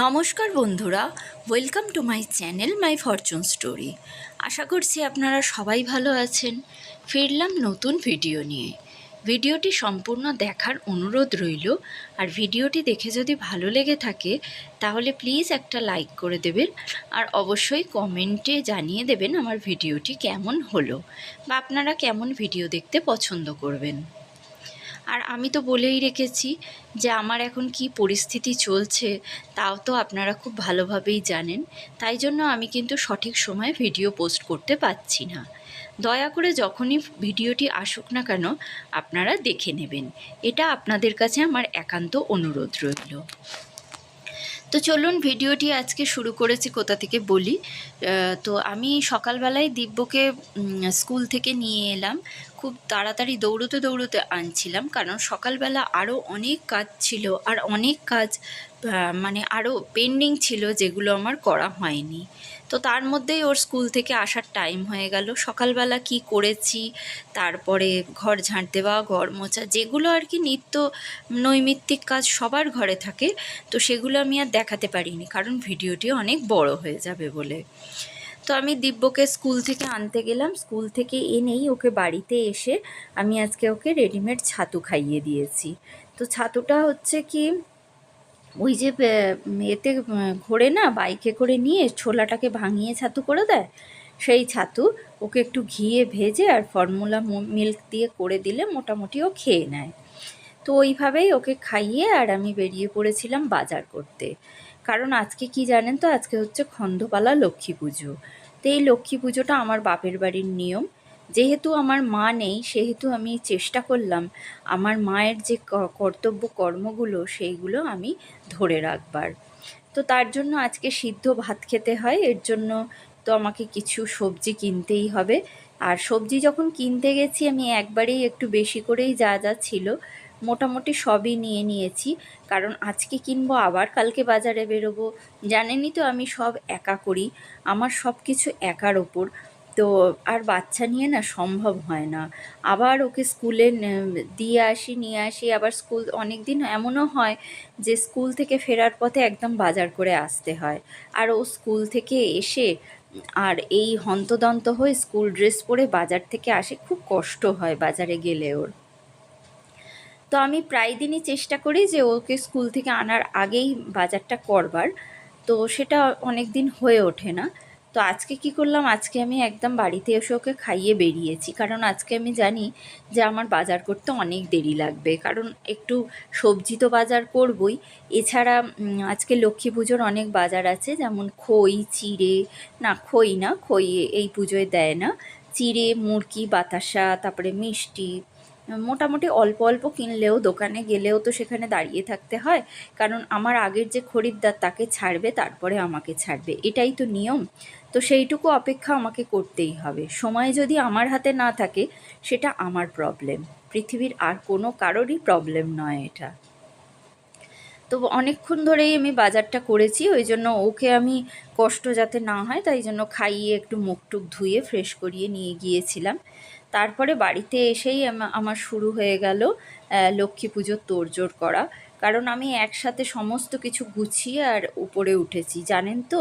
নমস্কার বন্ধুরা welcome to my channel my fortune story আশা করছি আপনারা সবাই ভালো আছেন। ফিরলাম নতুন ভিডিও নিয়ে। ভিডিওটি সম্পূর্ণ দেখার অনুরোধ রইল। আর ভিডিওটি দেখে যদি ভালো লেগে থাকে, তাহলে প্লিজ একটা লাইক করে দেবেন। আর অবশ্যই কমেন্টে জানিয়ে দেবেন আমার ভিডিওটি কেমন হলো। বা আপনারা কেমন ভিডিও দেখতে পছন্দ করবেন। আর আমি তো বলেই রেখেছি যে আমার এখন কি পরিস্থিতি চলছে, তাও তো আপনারা খুব ভালোভাবেই জানেন। তাই জন্য আমি কিন্তু সঠিক সময়ে ভিডিও পোস্ট করতে পারছি না। দয়া করে যখনই ভিডিওটি আসুক না কেন, আপনারা দেখে নেবেন। এটা আপনাদের কাছে আমার একান্ত অনুরোধ রইল। তো চলুন ভিডিওটি আজকে শুরু করেছি কোথা থেকে বলি। তো আমি সকালবেলায় দিব্যকে স্কুল থেকে নিয়ে এলাম। খুব তাড়াতাড়ি দৌড়তে দৌড়তে আনছিলাম কারণ সকালবেলা আরও অনেক কাজ ছিল আর অনেক কাজ মানে আরও পেন্ডিং ছিল যেগুলো আমার করা হয়নি। তো তার মধ্যেই ওর স্কুল থেকে আসার টাইম হয়ে গেল। সকালবেলা কি করেছি, তারপরে ঘর ঝাঁট দেওয়া, ঘর মোছা, যেগুলো আর কি নিত্য নৈমিত্তিক কাজ সবার ঘরে থাকে, তো সেগুলো আমি আর দেখাতে পারিনি, কারণ ভিডিওটি অনেক বড় হয়ে যাবে বলে। তো আমি দিব্যকে স্কুল থেকে আনতে গেলাম। স্কুল থেকে এনেই ওকে বাড়িতে এসে আমি আজকে ওকে রেডিমেড ছাতু খাইয়ে দিয়েছি। তো ছাতুটা হচ্ছে কি ওই যে এতে ঘোরে না বাইকে করে নিয়ে ছোলাটাকে ভাঙিয়ে ছাতু করে দেয়। সেই ছাতু ওকে একটু ঘিয়ে ভেজে আর ফর্মুলা মিল্ক দিয়ে করে দিলে মোটামুটি ও খেয়ে নেয়। তো ওইভাবেই ওকে খাইয়ে আর আমি বেরিয়ে পড়েছিলাম বাজার করতে। কারণ আজকে কি জানেন তো? আজকে হচ্ছে খন্দপালা লক্ষ্মী পুজো। তো এই লক্ষ্মী পুজোটা আমার বাপের বাড়ির নিয়ম। যেহেতু আমার মা নেই, সেহেতু আমি চেষ্টা করলাম আমার মায়ের যে কর্তব্য কর্মগুলো, সেইগুলো আমি ধরে রাখবার। তো তার জন্য আজকে সিদ্ধ ভাত খেতে হয়, এর জন্য তো আমাকে কিছু সবজি কিনতেই হবে। আর সবজি যখন কিনতে গেছি, আমি একবারেই একটু বেশি করেই যা যা ছিল, মোটামুটি সবই নিয়ে নিয়েছি। কারণ আজকে কিনবো, আবার কালকে বাজারে বেরোবো, জানেনই তো আমি সব একা করি, আমার সব কিছু একার ওপর। তো আর বাচ্চা নিয়ে না সম্ভব হয় না। আবার ওকে স্কুলে দিয়ে আসি, নিয়ে আসি। আবার স্কুল অনেক দিন এমনও হয় যে স্কুল থেকে ফেরার পথে একদম বাজার করে আসতে হয়। আর ও স্কুল থেকে এসে, আর এই হন্তদন্ত হয়ে স্কুল ড্রেস পরে বাজার থেকে আসে, খুব কষ্ট হয় বাজারে গেলে ওর। তো আমি প্রায় দিনই চেষ্টা করি যে ওকে স্কুল থেকে আনার আগেই বাজারটা করবার। তো সেটা অনেক দিন হয়ে ওঠে না। তো আজকে কি করলাম? আজকে আমি একদম বাড়িতে এসে ওকে খাইয়ে বেরিয়েছি। কারণ আজকে আমি জানি যে আমার বাজার করতে অনেক দেরি লাগবে। কারণ একটু সবজি তো বাজার করবই। এছাড়া আজকে লক্ষ্মী পুজোর অনেক বাজার আছে। যেমন খই, চিড়ে, না, খই না, খই এই পুজোয় দেয় না। চিড়ে মুরকি বাতাসা, তারপরে মিষ্টি মোটামুটি অল্প অল্প কিনলেও দোকানে গেলেও তো সেখানে দাঁড়িয়ে থাকতে হয়। কারণ আমার আগের যে খরিদ্দার তাকে ছাড়বে, তারপরে আমাকে ছাড়বে। এটাই তো নিয়ম। তো সেইটুকু অপেক্ষা আমাকে করতেই হবে। সময় যদি আমার হাতে না থাকে, সেটা আমার প্রবলেম পৃথিবীর আর কোনো কারোরই প্রবলেম নয় এটা। তো অনেকক্ষণ ধরেই আমি বাজারটা করেছি, ওই জন্য ওকে আমি কষ্ট যাতে না হয়, তাই জন্য খাইয়ে একটু মুখ টুক ধুয়ে ফ্রেশ করিয়ে নিয়ে গিয়েছিলাম। তারপরে বাড়িতে এসেই আমার শুরু হয়ে গেল লক্ষ্মী পুজোর তোড়জোড় করা। কারণ আমি একসাথে সমস্ত কিছু গুছিয়ে আর উপরে উঠেছি। জানেন তো,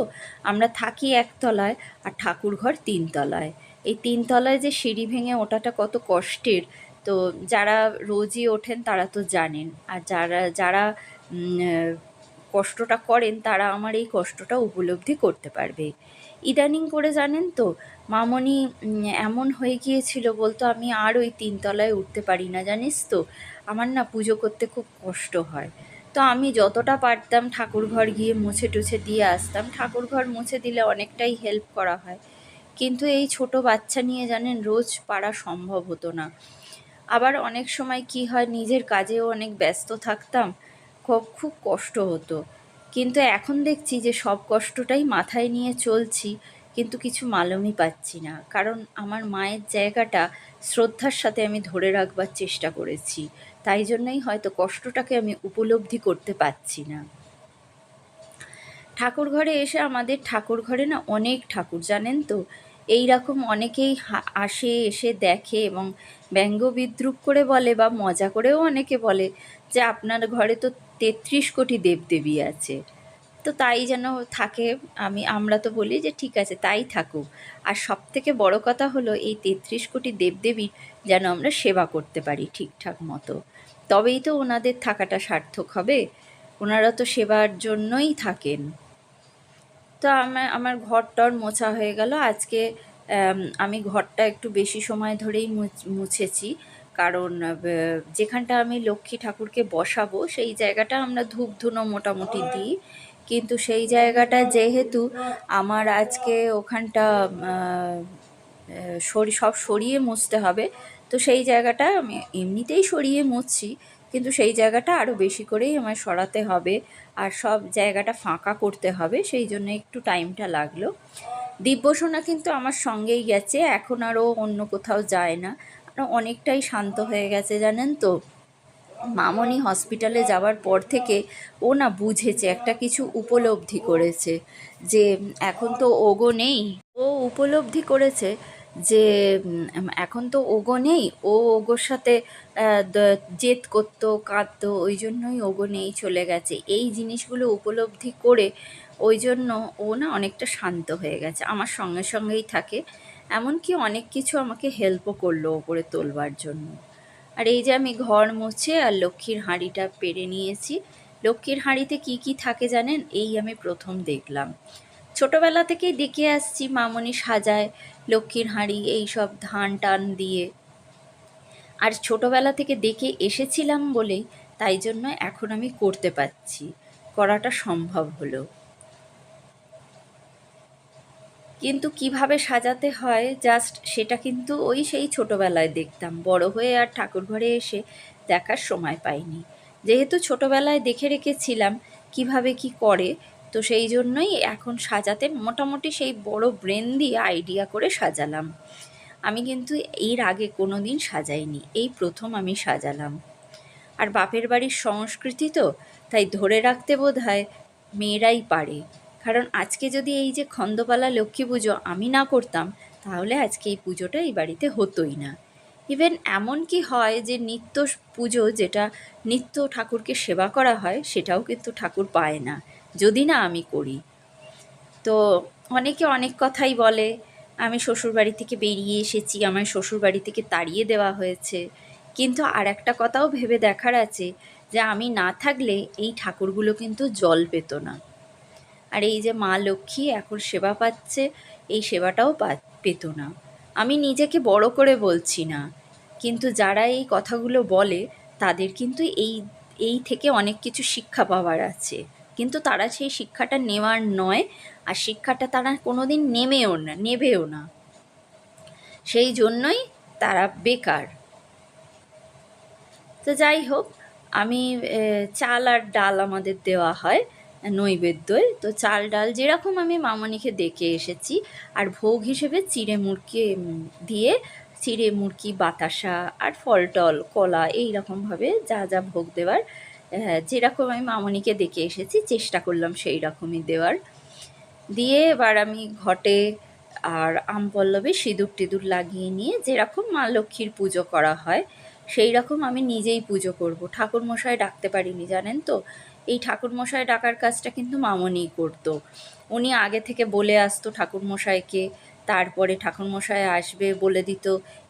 আমরা থাকি একতলায় আর ঠাকুরঘর তিনতলায়। এই তিনতলায় যে সিঁড়ি ভেঙে ওঠাটা কত কষ্টের। তো যারা রোজই ওঠেন তারা তো জানেন। আর যারা যারা কষ্টটা করেন, তারা আমার এই কষ্টটা উপলব্ধি করতে পারবে। ইদানিং করে জানেন তো, মামনি এমন হয়ে গিয়েছিল বলতো, আমি আর ওই তিনতলায় উঠতে পারি না, জানিস তো? আমার না পুজো করতে খুব কষ্ট হয়। তো আমি যতটা পারতাম ঠাকুরঘর গিয়ে মুছে টুছে দিয়ে আসতাম। ঠাকুরঘর মুছে দিলে অনেকটাই হেল্প করা হয়। কিন্তু এই ছোট বাচ্চা নিয়ে জানেন, রোজ পারা সম্ভব হতো না। আবার অনেক সময় কি হয়, নিজের কাজেও অনেক ব্যস্ত থাকতাম। খুব খুব কষ্ট হতো। কিন্তু এখন দেখছি যে সব কষ্টটাই মাথায় নিয়ে চলছি, কিন্তু কিছু মালুমই পাচ্ছি না। কারণ আমার মায়ের জায়গাটা শ্রদ্ধার সাথে আমি ধরে রাখবার চেষ্টা করেছি। তাই জন্যই হয়তো কষ্টটাকে আমি উপলব্ধি করতে পারছি না। ঠাকুর ঘরে এসে আমাদের ঠাকুর ঘরে না অনেক ঠাকুর, জানেন তো? এই রকম অনেকেই আসে, এসে দেখে এবং ব্যঙ্গ বিদ্রুপ করে বলে বা মজা করেও অনেকে বলে যে আপনার ঘরে তো তেত্রিশ কোটি দেবদেবী আছে। তো তাই যেন থাকে, আমি, আমরা তো বলি যে ঠিক আছে, তাই থাকুক। আর সব থেকে বড় কথা হলো, এই তেত্রিশ কোটি দেবদেবীর যেন আমরা সেবা করতে পারি ঠিকঠাক মতো। তবেই তো ওনাদের থাকাটা সার্থক হবে। ওনারা তো সেবার জন্যই থাকেন। তো আমার আমার ঘরটর মোছা হয়ে গেল। আজকে আমি ঘরটা একটু বেশি সময় ধরেই মুছ- মুছেছি। কারণ যেখানটা আমি লক্ষ্মী ঠাকুরকে বসাবো, সেই জায়গাটা আমরা ধূপ ধুনো মোটামুটি দিই। কিন্তু সেই জায়গাটা যেহেতু আমার আজকে ওখানটা সরি, সব সরিয়ে মুছতে হবে, তো সেই জায়গাটা আমি এমনিতেই সরিয়ে মুছছি, কিন্তু সেই জায়গাটা আরও বেশি করেই আমার সরাতে হবে আর সব জায়গাটা ফাঁকা করতে হবে, সেই জন্য একটু টাইমটা লাগল। দিব্যসোনা কিন্তু আমার সঙ্গেই গেছে, এখন আরও অন্য কোথাও যায় না। অনেকটাই শান্ত হয়ে গেছে, জানেন তো। মামনি হসপিটালে যাওয়ার পর থেকে ও না বুঝেছে, একটা কিছু উপলব্ধি করেছে যে, এখন তো ওগো নেই। ও উপলব্ধি করেছে যে এখন তো ওগো নেই, ও ওগোর সাথে জেদ করতো, কাঁদতো, ওই জন্যই ওগো নেই, চলে গেছে। এই জিনিসগুলো উপলব্ধি করে ওই জন্য ও না অনেকটা শান্ত হয়ে গেছে। আমার সঙ্গে সঙ্গেই থাকে। এমনকি অনেক কিছু আমাকে হেল্পও করল ওপরে তোলবার জন্য। আর এই যে আমি ঘর মুছে আর লক্ষ্মীর হাঁড়িটা পেরে নিয়েছি, লক্ষ্মীর হাঁড়িতে কি কি থাকে জানেন? এই আমি প্রথম দেখলাম। ছোটোবেলা থেকেই দেখে আসছি মামনি সাজায় লক্ষ্মীর হাঁড়ি, এই সব ধান টান দিয়ে। আর ছোটোবেলা থেকে দেখে এসেছিলাম বলেই তাই জন্য এখন আমি করতে পারছি। করাটা সম্ভব হলো। কিন্তু কীভাবে সাজাতে হয় জাস্ট সেটা কিন্তু ওই সেই ছোটোবেলায় দেখতাম। বড় হয়ে আর ঠাকুর ঘরে এসে দেখার সময় পাইনি। যেহেতু ছোটোবেলায় দেখে রেখেছিলাম কীভাবে কি করে, তো সেই জন্যই এখন সাজাতে মোটামুটি সেই বড় ব্রেন দিয়ে আইডিয়া করে সাজালাম। আমি কিন্তু এর আগে কোনো দিন সাজাইনি, এই প্রথম আমি সাজালাম। আর বাপের বাড়ির সংস্কৃতি তো, তাই ধরে রাখতে বোধ হয় মেয়েরাই পারে। কারণ আজকে যদি এই যে খন্দপালা লক্ষ্মী পুজো আমি না করতাম, তাহলে আজকে এই পুজোটা এই বাড়িতে হতোই না। ইভেন এমন কি হয় যে নিত্য পুজো যেটা নিত্য ঠাকুরকে সেবা করা হয়, সেটাও কিন্তু ঠাকুর পায় না, যদি না আমি করি। তো অনেকে অনেক কথাই বলে, আমি শ্বশুরবাড়ি থেকে বেরিয়ে এসেছি আমার শ্বশুরবাড়ি থেকে তাড়িয়ে দেওয়া হয়েছে। কিন্তু আর একটা কথাও ভেবে দেখার আছে যে, আমি না থাকলে এই ঠাকুরগুলো কিন্তু জল পেত না। আর এই যে মা লক্ষ্মী এখন সেবা পাচ্ছে, এই সেবাটাও পেত না। আমি নিজেকে বড় করে বলছি না, কিন্তু যারা এই কথাগুলো বলে, তাদের কিন্তু এই এই থেকে অনেক কিছু শিক্ষা পাওয়ার আছে। কিন্তু তারা সেই শিক্ষাটা নেওয়ার নয়, আর শিক্ষাটা তারা কোনোদিন নেমেও না, নেবেও না। সেই জন্যই তারা বেকার। তো যাই হোক, আমি চাল আর ডাল আমাদের দেওয়া হয়। নৈবেদ্যয় তো চাল ডাল যেরকম আমি মামনিকে দেখে এসেছি, আর ভোগ হিসেবে চিড়ে মুরকি দিয়ে চিড়ে মুরকি বাতাসা আর ফল টল, কলা এইরকমভাবে যা যা ভোগ দেওয়ার যেরকম আমি মামনিকে দেখে এসেছি, চেষ্টা করলাম সেই রকমই দেওয়ার। দিয়ে এবার আমি ঘটে আর আম পল্লবে সিঁদুর টিঁদুর লাগিয়ে নিয়ে যেরকম মা লক্ষ্মীর পুজো করা হয়, সেই রকম আমি নিজেই পুজো করব। ঠাকুর মশাই ডাকতে পারিনি, জানেন তো? এই ঠাকুর মশাই ডাকার কাজটা কিন্তু মামনিই করতো। উনি আগে থেকে বলে আসতো ঠাকুর মশাইকে তারপরে ঠাকুর মশাই আসবে বলে দিত,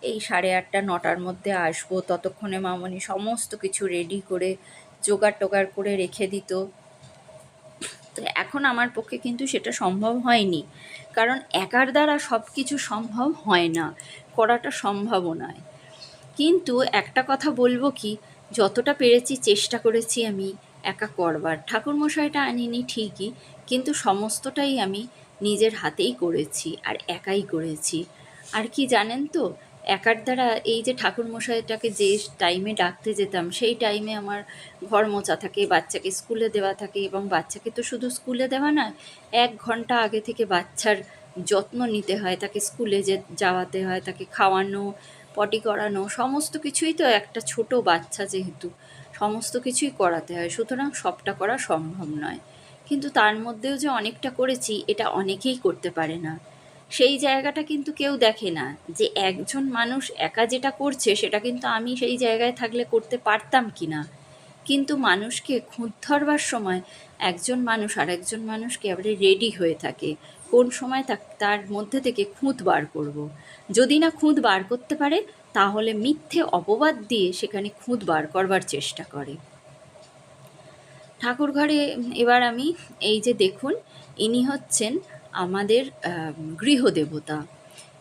এই সাড়ে আটটা, নটার মধ্যে আসব, ততক্ষণে মামনি সমস্ত কিছু রেডি করে, জোগাড় টোগাড় করে রেখে দিত। তো এখন আমার পক্ষে কিন্তু সেটা সম্ভব হয়নি, কারণ একার দ্বারা সব কিছু সম্ভব হয় না, করাটা সম্ভবও নয়। কিন্তু একটা কথা বলব কি, যতটা পেরেছি, চেষ্টা করেছি আমি একা করবার। ঠাকুরমশাইটা আনিনি ঠিকই, কিন্তু সমস্তটাই আমি নিজের হাতেই করেছি আর একাই করেছি। আর কি জানেন তো, একার দ্বারা এই যে ঠাকুরমশাইটাকে যে টাইমে ডাকতে যেতাম, সেই টাইমে আমার ঘর মোচা থাকে, বাচ্চাকে স্কুলে দেওয়া থাকে এবং বাচ্চাকে তো শুধু স্কুলে দেওয়া না এক ঘণ্টা আগে থেকে বাচ্চার যত্ন নিতে হয়, তাকে স্কুলে যে যাওয়াতে হয়, তাকে খাওয়ানো পটি করানো, সমস্ত কিছুই তো একটা ছোট বাচ্চা যেহেতু, সমস্ত কিছুই করাতে হয়, সুতরাং সবটা করা সম্ভব নয়। কিন্তু তার মধ্যেও যে অনেকটা করেছি, এটা অনেকেই করতে পারে না। সেই জায়গাটা কিন্তু কেউ দেখে না, যে একজন মানুষ একা যেটা করছে, সেটা কিন্তু আমি সেই জায়গায় থাকলে করতে পারতাম কি না কিন্তু মানুষকে খুঁত ধরবার সময় একজন মানুষ আর একজন মানুষকে এবারে রেডি হয়ে থাকে। কোন সময় তার মধ্যে থেকে খুঁত বার করব। যদি না খুঁত বার করতে পারে, তাহলে মিথ্যে অপবাদ দিয়ে সেখানে খুঁত বার করবার চেষ্টা করে। ঠাকুর ঘরে এবার আমি এই যে দেখুন, ইনি হচ্ছেন আমাদের গৃহদেবতা।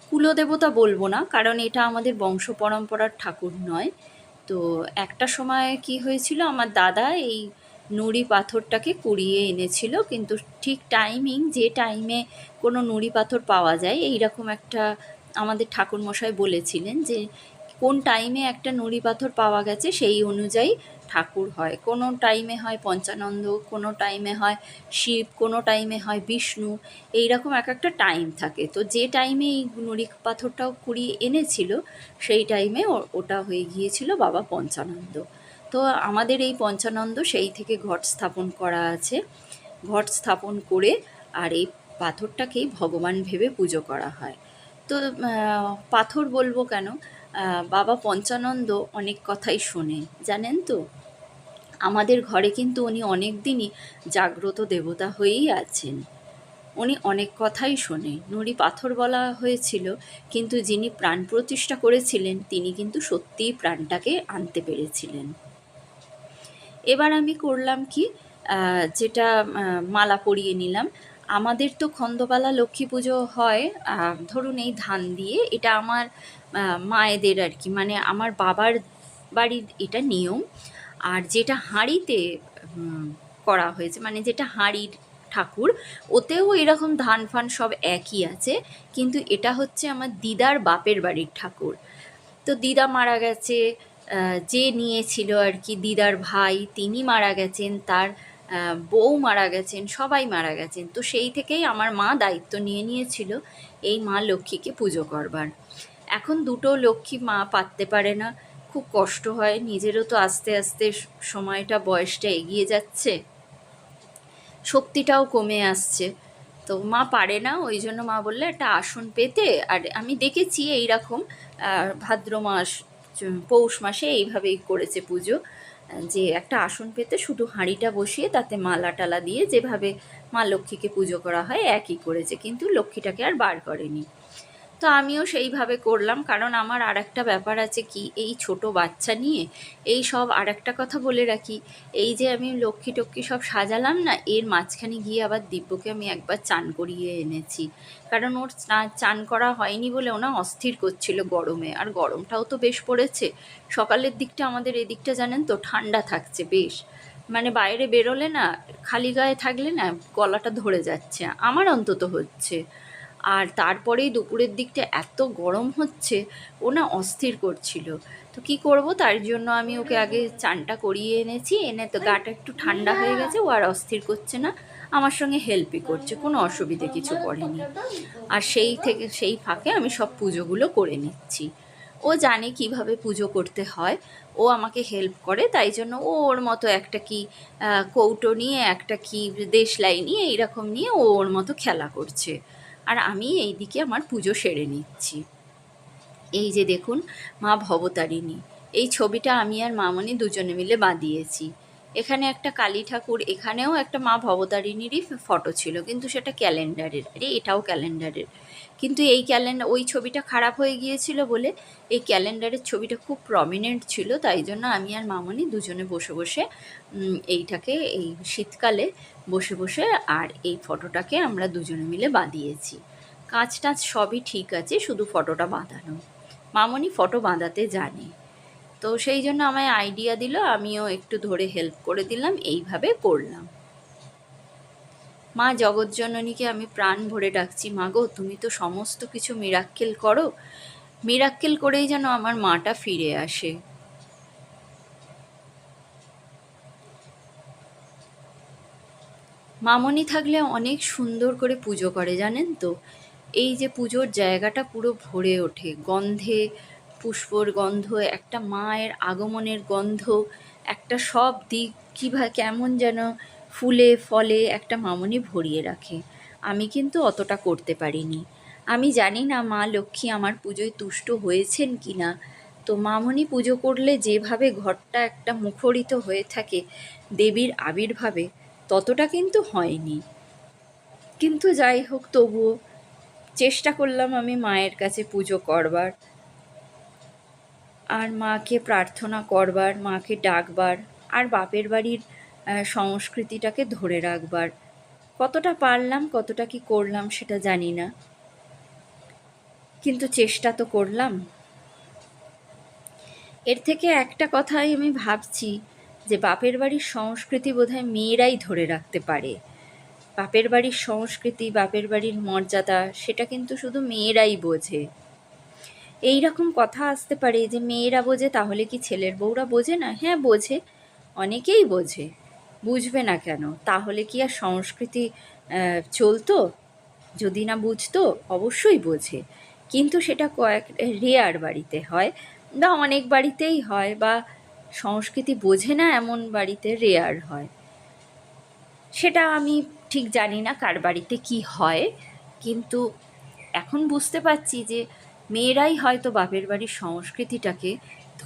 কুলদেবতা বলব না, কারণ এটা আমাদের বংশ পরম্পরার ঠাকুর নয়। তো একটা সময় কি হয়েছিল, আমার দাদা এই নুড়ি পাথরটাকে কুড়িয়ে এনেছিল, কিন্তু ঠিক টাইমিং যে টাইমে কোনো নুড়ি পাথর পাওয়া যায় এই রকম একটা আমাদের ঠাকুরমশাই বলেছিলেন যে, কোন টাইমে একটা নুড়ি পাথর পাওয়া গেছে, সেই অনুযায়ী ঠাকুর হয়। কোনো টাইমে হয় পঞ্চানন্দ, কোনো টাইমে হয় শিব, কোনো টাইমে হয় বিষ্ণু এই রকম এক একটা টাইম থাকে। তো যে টাইমে এই নুড়ি পাথরটাও কুড়িয়ে এনেছিল, সেই টাইমে ওটা হয়ে গিয়েছিল বাবা পঞ্চানন্দ। তো আমাদের এই পঞ্চানন্দ সেই থেকে ঘট স্থাপন করা আছে। ঘট স্থাপন করে আর এই পাথরটাকেই ভগবান ভেবে পুজো করা হয়। তো পাথর বলব কেন? বাবা পঞ্চানন্দ অনেক কথাই শোনে জানেন তো? আমাদের ঘরে কিন্তু উনি অনেক দিনই জাগ্রত দেবতা হয়েই আছেন। উনি অনেক কথাই শোনে নুড়ি পাথর বলা হয়েছিল, কিন্তু যিনি প্রাণ প্রতিষ্ঠা করেছিলেন, তিনি কিন্তু সত্যিই প্রাণটাকে আনতে পেরেছিলেন। এবার আমি করলাম কি যেটা মালা পরিয়ে নিলাম। আমাদের তো খন্দবালা লক্ষ্মী পুজো হয় ধরুন এই ধান দিয়ে। এটা আমার মায়েদের আর কি মানে আমার বাবার বাড়ির এটা নিয়ম। আর যেটা হাঁড়িতে করা হয়েছে মানে যেটা হাঁড়ির ঠাকুর, ওতেও এরকম ধান ফান সব একই আছে। কিন্তু এটা হচ্ছে আমার দিদার বাপের বাড়ির ঠাকুর। তো দিদা মারা গেছে যে নিয়েছিল আর কি দিদার ভাই, তিনি মারা গেছেন, তার বউ মারা গেছেন, সবাই মারা গেছেন। তো সেই থেকেই আমার মা দায়িত্ব নিয়ে নিয়েছিল এই মা লক্ষ্মীকে পুজো করবার। এখন দুটো লক্ষ্মী মা পাততে পারে না, খুব কষ্ট হয়, নিজেরও তো আস্তে আস্তে সময়টা, বয়সটা এগিয়ে যাচ্ছে। শক্তিটাও কমে আসছে। তো মা পারে না, ওই জন্য মা বললে, একটা আসন পেতে। আর আমি দেখেছি এইরকম ভাদ্র মাস পৌষ মাসে এইভাবেই করেছে পুজো। যে একটা আসন পেতে শুধু হাঁড়িটা বসিয়ে তাতে মালা টালা দিয়ে যেভাবে মা লক্ষ্মীকে পুজো করা হয় একই করেছে, কিন্তু লক্ষ্মীটাকে আর বার করেনি। তো আমিও সেইভাবে করলাম। কারণ আমার আর একটা ব্যাপার আছে কি, এই ছোট বাচ্চা নিয়ে এই সব আর একটা কথা বলে রাখি। এই যে আমি লক্ষ্মী টক্ষ্মী সব সাজালাম না, এর মাঝখানে গিয়ে আবার দিব্যকে আমি একবার চান করিয়ে এনেছি। কারণ ওর চান করা হয়নি বলে ওনা অস্থির করছিল গরমে। আর গরমটাও তো বেশ পড়েছে। সকালের দিকটা আমাদের এদিকটা জানেন তো, ঠান্ডা থাকছে বেশ। মানে বাইরে বেরোলে না, খালি গায়ে থাকলে না গলাটা ধরে যাচ্ছে। আমার অন্তত হচ্ছে। আর তারপরেই দুপুরের দিকটা এত গরম হচ্ছে, ও না অস্থির করছিল। তো কি করব? তার জন্য আমি ওকে আগে চানটা করিয়ে এনেছি, এনে তো গাটা একটু ঠান্ডা হয়ে গেছে, ও আর অস্থির করছে না। আমার সঙ্গে হেল্পই করছে, কোনো অসুবিধে কিছু করেনি। আর সেই থেকে, সেই ফাঁকে আমি সব পুজোগুলো করে নিচ্ছি। ও জানে কীভাবে পুজো করতে হয়, ও আমাকে হেল্প করে, তাই জন্য ও ওর মতো একটা কি কৌটো নিয়ে, একটা কি দেশলাই নিয়ে, এইরকম নিয়ে ও ওর মতো খেলা করছে। আর আমি এই দিকে আমার পুজো সেরে নিচ্ছি। এই যে দেখুন মা ভবতারিণী, এই ছবিটা আমি আর মামনি দুজনে মিলে বাঁধিয়েছি। এখানে একটা কালী ঠাকুর, এখানেও একটা মা ভবতারিণীরই ফটো ছিল, কিন্তু সেটা ক্যালেন্ডারের, আরে এটাও ক্যালেন্ডারের। কিন্তু এই ক্যালেন্ডার ওই ছবিটা খারাপ হয়ে গিয়েছিল বলে এই ক্যালেন্ডারের ছবিটা খুব প্রমিনেন্ট ছিল, তাই জন্য আমি আর মামনি দুজনে বসে বসে এইটাকে, এই শীতকালে বসে বসে আর এই ফটোটাকে আমরা দুজনে মিলে বাঁধিয়েছি। কাঁচ টাচ সবই ঠিক আছে, শুধু ফটোটা বাঁধানো। মামনি ফটো বাঁধাতে জানে। তো সেই জন্য আমায় আইডিয়া দিল, আমিও একটু ধরে হেল্প করে দিলাম, এইভাবে করলাম। মা জগৎজননীকে আমি প্রাণ ভরে ডাকছি, মা গো, তুমি তো সমস্ত কিছু মিরাক্কেল করো। মিরাক্কেল করেই যেন আমার মাটা ফিরে আসে। মামনি থাকলে অনেক সুন্দর করে পুজো করে, জানেন তো? এই যে পুজোর জায়গাটা পুরো ভরে ওঠে। গন্ধে, পুষ্পর গন্ধ, একটা মায়ের আগমনের গন্ধ, একটা সব দিক কীভাবে কেমন যেন ফুলে, ফলে একটা মামনি ভরিয়ে রাখে। আমি কিন্তু অতটা করতে পারিনি। আমি জানি না মা লক্ষ্মী আমার পুজোয় তুষ্ট হয়েছেন কি না। তো মামনি পুজো করলে যেভাবে ঘরটা একটা মুখরিত হয়ে থাকে দেবীর আবির্ভাবে, ততটা কিন্তু হয়নি। কিন্তু যাই হোক, তবুও চেষ্টা করলাম আমি মায়ের কাছে পুজো করবার। আর মাকে প্রার্থনা করবার, মাকে ডাকবার, আর বাপের বাড়ির সংস্কৃতিটাকে ধরে রাখবার। কতটা পারলাম, কতটা কি করলাম সেটা জানি না। কিন্তু চেষ্টা তো করলাম। এর থেকে একটা কথাই আমি ভাবছি যে বাপের বাড়ির সংস্কৃতি বোধহয় মেয়েরাই ধরে রাখতে পারে। বাপের বাড়ির সংস্কৃতি, বাপের বাড়ির মর্যাদা, সেটা কিন্তু শুধু মেয়েরাই বোঝে। এই রকম কথা আসতে পারে যে মেয়েরা বোঝে, তাহলে কি ছেলের বউরা বোঝে না? হ্যাঁ বোঝে। অনেকেই বোঝে। বুঝবে না কেন? তাহলে কি আর সংস্কৃতি চলতো? যদি না বুঝতো, অবশ্যই বোঝে। কিন্তু সেটা কয়েক রেয়ার বাড়িতে হয় বা অনেক বাড়িতেই হয় বা সংস্কৃতি বোঝে না এমন বাড়িতে রেয়ার হয়। সেটা আমি ঠিক জানি না কার বাড়িতে কি হয়, কিন্তু এখন বুঝতে পারছি যে মেয়েরাই হয়তো বাপের বাড়ির সংস্কৃতিটাকে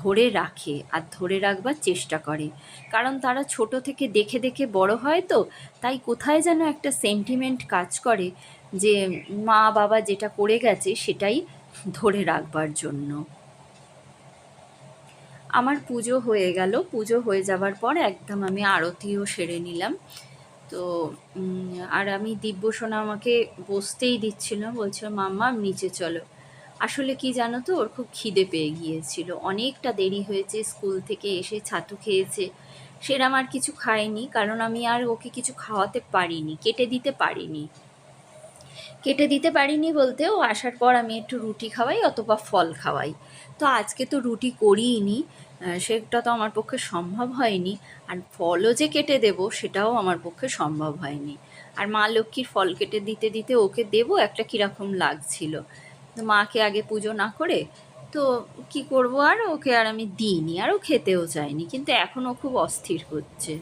ধরে রাখে আর ধরে রাখবার চেষ্টা করে। কারণ তারা ছোট থেকে দেখে দেখে বড় হয় তো, তাই কোথায় যেন একটা সেন্টিমেন্ট কাজ করে যে মা বাবা যেটা করে গেছে সেটাই ধরে রাখবার জন্য। আমার পুজো হয়ে গেল। পুজো হয়ে যাবার পর একদম আমি আরতিও সেরে নিলাম। তো আর আমি দিব্যসোনা আমাকে বসতেই দিচ্ছিল। বলছিল, মাম্মা, নিচে চলো। আসলে কি জানো তো, ওর খুব খিদে পেয়ে গিয়েছিল। অনেকটা দেরি হয়েছে, স্কুল থেকে এসে ছাতু খেয়েছে। সেরম আর কিছু খায়নি, কারণ আমি আর ওকে কিছু খাওয়াতে পারিনি, কেটে দিতে পারিনি। কেটে দিতে পারিনি বলতে ও আসার পর আমি একটু রুটি খাওয়াই অথবা ফল খাওয়াই। তো আজকে তো রুটি করিইনি সেটা তো আমার পক্ষে সম্ভব হয়নি। আর ফলও যে কেটে দেব, সেটাও আমার পক্ষে সম্ভব হয়নি। আর মা লক্ষ্মীর ফল কেটে দিতে দিতে ওকে দেবো, একটা কীরকম লাগছিল। তো মাকে আগে পুজো না করে তো কি করব? আর ওকে আর আমি দিইনি, আর ও খেতেও চাইনি কিন্তু এখন ও খুব অস্থির হচ্ছে।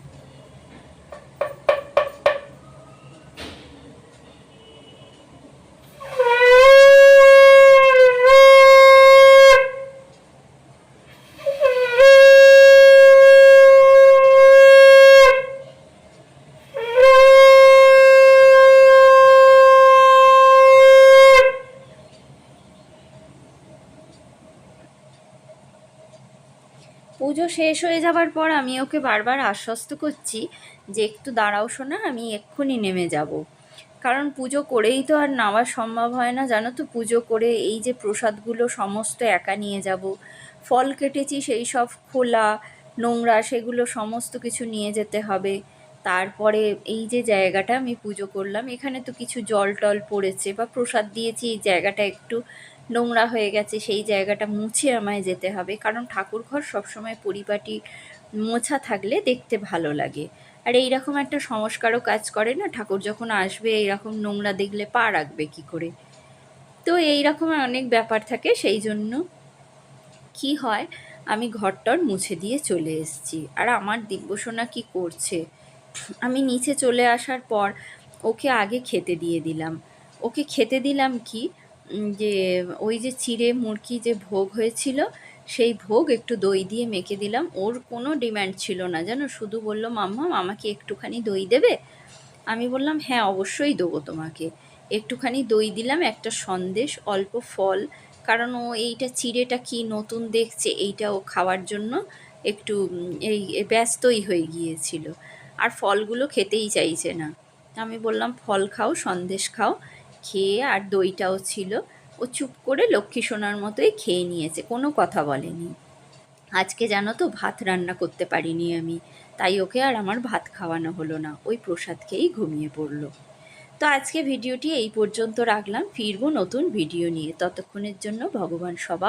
পুজো শেষ হয়ে যাবার পর আমি ওকে বারবার আশ্বস্ত করছি যে একটু দাঁড়াও শোনা আমি এক্ষুনি নেমে যাব। কারণ পুজো করেই তো আর নেওয়া সম্ভব হয় না, জানো তো? পুজো করে এই যে প্রসাদগুলো সমস্ত একা নিয়ে যাব। ফল কেটেছি, সেই সব খোলা, নোংরা, সেগুলো সমস্ত কিছু নিয়ে যেতে হবে। তারপরে এই যে জায়গাটা আমি পুজো করলাম, এখানে তো কিছু জল টল পড়েছে বা প্রসাদ দিয়েছি, এই জায়গাটা একটু নোংরা হয়ে গেছে, সেই জায়গাটা মুছে আমায় যেতে হবে। কারণ ঠাকুর ঘর সবসময় পরিপাটি মোছা থাকলে দেখতে ভালো লাগে। আর এই রকম একটা সংস্কারও কাজ করে না, ঠাকুর যখন আসবে এইরকম নোংরা দেখলে পা রাখবে কি করে? তো এই রকম অনেক ব্যাপার থাকে, সেই জন্য কি হয়, আমি ঘরটর মুছে দিয়ে চলে এসেছি। আর আমার দিব্যসোনা কি করছে? আমি নিচে চলে আসার পর ওকে আগে খেতে দিয়ে দিলাম। ওকে খেতে দিলাম কি? যে ওই যে চিড়ে মুরকি যে ভোগ হয়েছিল, সেই ভোগ একটু দই দিয়ে মেখে দিলাম। ওর কোনো ডিম্যান্ড ছিল না, জানো? শুধু বলল, মাম্মা, আমাকে একটুখানি দই দেবে? আমি বললাম হ্যাঁ অবশ্যই দেবো তোমাকে। একটুখানি দই দিলাম, একটা সন্দেশ, অল্প ফল, কারণ ও এইটা চিড়েটা কি নতুন দেখছে, এইটা ও খাওয়ার জন্য একটু এই ব্যস্তই হয়ে গিয়েছিল। আর ফলগুলো খেতেই চাইছে না। আমি বললাম, ফল খাও, সন্দেশ খাও। খেয়ে আর দইটাও ছিল। ও চুপ করে লক্ষ্মী সোনার মতোই খেয়ে নিয়েছে, কোনো কথা বলেনি। আজকে জানো তো ভাত রান্না করতে পারিনি আমি, তাই ওকে আর আমার ভাত খাওয়ানো হলো না, ওই প্রসাদ খেয়েই ঘুমিয়ে পড়ল। তো আজকে ভিডিওটি এই পর্যন্ত রাখলাম, ফিরবো নতুন ভিডিও নিয়ে, ততক্ষণের জন্য ভগবান সবার